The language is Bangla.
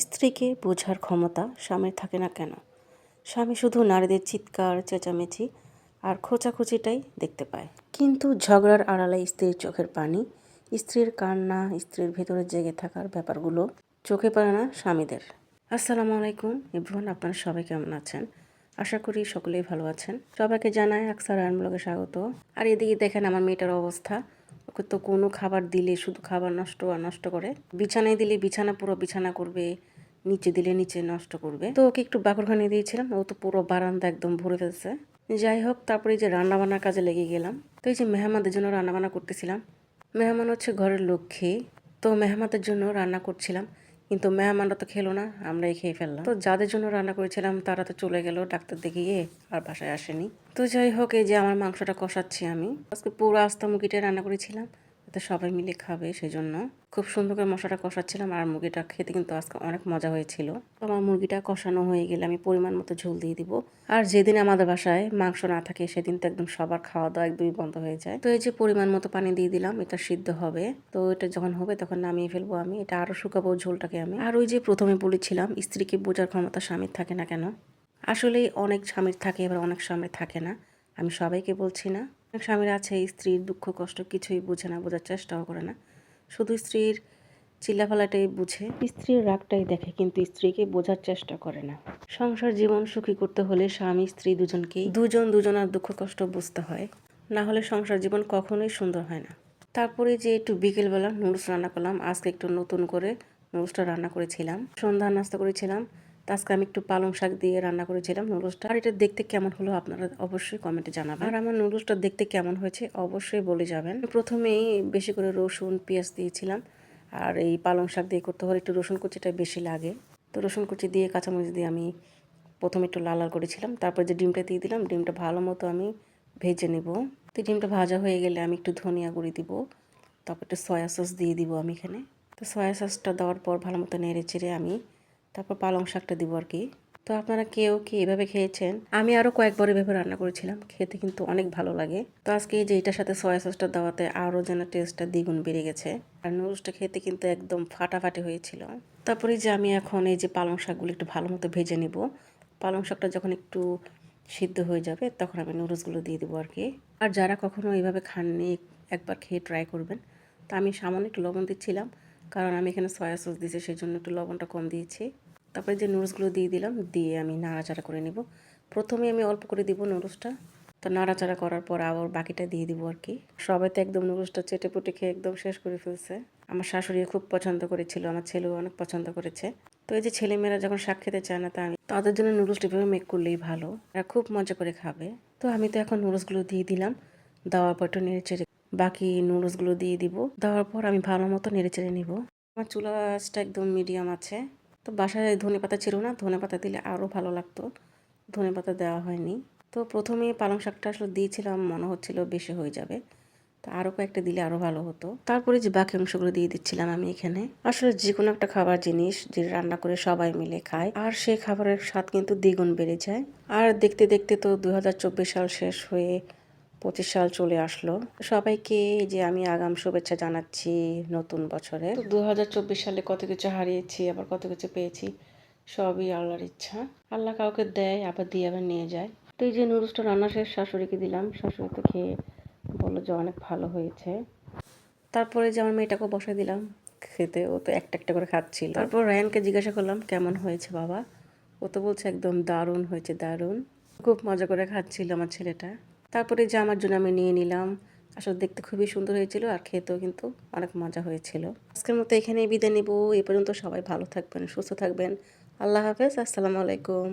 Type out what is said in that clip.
স্ত্রীকে বোঝার ক্ষমতা স্বামীর থাকে না কেন? স্বামী শুধু নারীদের চিৎকার, চেঁচামেচি আর খোঁচাখুচিটাই দেখতে পায়। কিন্তু ঝগড়ার আড়ালে স্ত্রীর চোখের পানি, স্ত্রীর কান্না, স্ত্রীর ভেতরে জেগে থাকার ব্যাপারগুলো চোখে পড়ে না স্বামীদের। আসসালামু আলাইকুম, এভরিওয়ান, আপনারা সবাই কেমন আছেন? আশা করি সকলেই ভালো আছেন। সবাইকে জানাই আকসার আয়নব্লগে স্বাগত। আর এদিকে দেখেন আমার মেয়েটার অবস্থা। তো কোনো খাবার দিলে, শুধু খাবার নষ্ট আর নষ্ট করে। বিছানায় দিলে বিছানা পুরো বিছানা করবে, নিচে দিলে নিচে নষ্ট করবে। তো ওকে একটু বাকরখানে দিয়েছিলাম, ও তো পুরো বারান্দা একদম ভরে ফেলছে। যাই হোক, তারপরে যে রান্নাবান্নার কাজে লেগে গেলাম। তো এই যে মেহমানদের জন্য রান্নাবান্না করতেছিলাম। মেহমান হচ্ছে ঘরের লক্ষ্মী। তো মেহমানদের জন্য রান্না করছিলাম। কিন্তু মেহমানরা তো খেলো না, আমরাই খেয়ে ফেললাম। তো যাদের জন্য রান্না করেছিলাম, তারা তো চলে গেল ডাক্তার দেখিয়ে আর বাসায় আসেনি। তো যাই হোক, এই যে আমার মাংসটা কষাচ্ছি আমি। আজকে পুরো আস্তা মুরগিটা রান্না করেছিলাম। যাতে সবাই মিলে খাবে সেই জন্য খুব সুন্দর করে মশলাটা কষাচ্ছিলাম আর মুরগিটা খেতে কিন্তু আজকে অনেক মজা হয়েছিল। আমার মুরগিটা কষানো হয়ে গেলে আমি পরিমাণ মতো ঝোল দিয়ে দিব। আর যেদিন আমাদের বাসায় মাংস না থাকে সেদিন তো একদম সবার খাওয়া দাওয়া একদমই বন্ধ হয়ে যায়। তো এই যে পরিমাণ মতো পানি দিয়ে দিলাম, এটা সিদ্ধ হবে। তো এটা যখন হবে তখন নামিয়ে ফেলব আমি। এটা আরও শুকাবো ঝোলটাকে আমি। আর ওই যে প্রথমে বলেছিলাম, স্ত্রীকে বোঝার ক্ষমতা স্বামীর থাকে না কেন? আসলেই অনেক স্বামীর থাকে, এবার অনেক স্বামীর থাকে না। আমি সবাইকে বলছি না। অনেক স্বামীর আছে স্ত্রীর দুঃখ, কষ্ট কিছুই বুঝে না, বোঝার চেষ্টাও করে না। শুধু স্ত্রীর চিল্লাফালাটাই বুঝে, স্ত্রীর রাগটাই দেখে, কিন্তু স্ত্রীকে বোঝার চেষ্টা করে না। সংসার, জীবন সুখী করতে হলে স্বামী, স্ত্রী দুজনকেই, দুজন দুজনার দুঃখ, কষ্ট বুঝতে হয়। না হলে সংসার, জীবন কখনোই সুন্দর হয় না। তারপরে যে একটু বিকেলবেলা নুডলস রান্না করলাম, আজকে একটু নতুন করে নুডলসটা রান্না করেছিলাম। সন্ধ্যা নাস্তা করেছিলাম তো আজকে আমি একটু পালং শাক দিয়ে রান্না করেছিলাম নুডলসটা। আর এটা দেখতে কেমন হলো আপনারা অবশ্যই কমেন্টে জানাবেন। আর আমার নুডলসটা দেখতে কেমন হয়েছে অবশ্যই বলে যাবেন। প্রথমেই বেশি করে রসুন, পেঁয়াজ দিয়েছিলাম। আর এই পালং শাক দিয়ে করতে হলে একটু রসুন কুচিটা বেশি লাগে। তো রসুন কুচি দিয়ে, কাঁচামরিচ দিয়ে আমি প্রথমে একটু লাল লাল করেছিলাম। তারপর যে ডিমটা দিয়ে দিলাম, ডিমটা ভালো মতো আমি ভেজে নেব। তো ডিমটা ভাজা হয়ে গেলে আমি একটু ধনিয়া গুঁড়ি দিব। তারপর একটু সয়া সস দিয়ে দিব আমি এখানে। তো সয়া সসটা দেওয়ার পর ভালো মতো নেড়ে চেড়ে আমি তারপর পালং শাকটা দিব আর কি। তো আপনারা কেউ কি এভাবে খেয়েছেন? আমি আরও কয়েকবার এভাবে রান্না করেছিলাম, খেতে কিন্তু অনেক ভালো লাগে। তো আজকে এই যে এটার সাথে সয়া সসটা দেওয়াতে আরও যেন টেস্টটা দ্বিগুণ বেড়ে গেছে। আর নুডলসটা খেতে কিন্তু একদম ফাটাফাটি হয়েছিল। তারপরে যে আমি এখন এই যে পালং শাকগুলো একটু ভালো মতো ভেজে নিব। পালং শাকটা যখন একটু সিদ্ধ হয়ে যাবে, তখন আমি নুডলসগুলো দিয়ে দেবো আর কি। আর যারা কখনো এইভাবে খাননি, একবার খেয়ে ট্রাই করবেন। তা আমি সামান্য একটু লবণ দিচ্ছিলাম, কারণ আমি এখানে সয়া সস দিয়েছি সেই জন্য একটু লবণটা কম দিয়েছি। তারপরে যে নুডলসগুলো দিয়ে দিলাম, দিয়ে আমি নাড়াচাড়া করে নেব। প্রথমে আমি অল্প করে দিব নুডলসটা তো নাড়াচাড়া করার পর আবার বাকিটা দিয়ে দিব আর কি। সবাই তো একদম নুডলসটা চেটে পুটে খেয়ে একদম শেষ করে ফেলছে। আমার শাশুড়ি খুব পছন্দ করেছিল, আমার ছেলেও অনেক পছন্দ করেছে। তো এই যে ছেলেমেয়েরা যখন শাক খেতে চায় না, তা আমি তাদের জন্য নুডলসটা এভাবে মেক করলেই ভালো। এরা খুব মজা করে খাবে। তো আমি তো এখন নুডলসগুলো দিয়ে দিলাম। দেওয়ার পর একটু নেড়ে চেড়ে বাকি নুডলসগুলো দিয়ে দিব। দেওয়ার পর আমি ভালো মতো নেড়ে চেড়ে নিব। আমার চুলা আঁচটা একদম মিডিয়াম আছে। তো বাসায় ধনে পাতা ছিল না, ধনে পাতা দিলে আরও ভালো লাগতো। ধনে পাতা দেওয়া হয়নি। তো প্রথমে পালং শাকটা আসলে দিয়েছিলাম, মনে হচ্ছিল বেশি হয়ে যাবে। তো আরও কয়েকটা দিলে আরও ভালো হতো। তারপরে যে বাকি অংশগুলো দিয়ে দিচ্ছিলাম আমি এখানে, আসলে যে কোনো একটা খাবার জিনিস যে রান্না করে সবাই মিলে খায়, আর সেই খাবারের স্বাদ কিন্তু দ্বিগুণ বেড়ে যায়। আর দেখতে দেখতে তো দু হাজার চব্বিশ সাল শেষ হয়ে পঁচিশ সাল চলে আসলো। সবাইকে যে আমি আগাম শুভেচ্ছা জানাচ্ছি নতুন বছরে দু হাজার চব্বিশ সালে কত কিছু হারিয়েছি, আবার কত কিছু পেয়েছি, সবই আল্লাহর ইচ্ছা। আল্লাহ কাউকে দেয়, আবার দিয়ে আবার নিয়ে যায়। তো এই যে নুডলসটা রান্না শেষ, শাশুড়িকে দিলাম। শাশুড়ি তো খেয়ে বলল যে অনেক ভালো হয়েছে। তারপরে যে আমার মেয়েটাকে বসে দিলাম, খেতে ও তো একটা একটা করে খাচ্ছিল। তারপর রায়ানকে জিজ্ঞাসা করলাম, কেমন হয়েছে বাবা? ও তো বলছে, একদম দারুণ হয়েছে, দারুণ। খুব মজা করে খাচ্ছিল আমার ছেলেটা। তারপরে যে আমার জন্য আমি নিয়ে নিলাম, আসলে দেখতে খুবই সুন্দর হয়েছিল আর খেতেও কিন্তু অনেক মজা হয়েছিল। আজকের মতো এখানেই বিদায় নেব, এ পর্যন্ত সবাই ভালো থাকবেন, সুস্থ থাকবেন। আল্লাহ হাফেজ, আসসালামু আলাইকুম।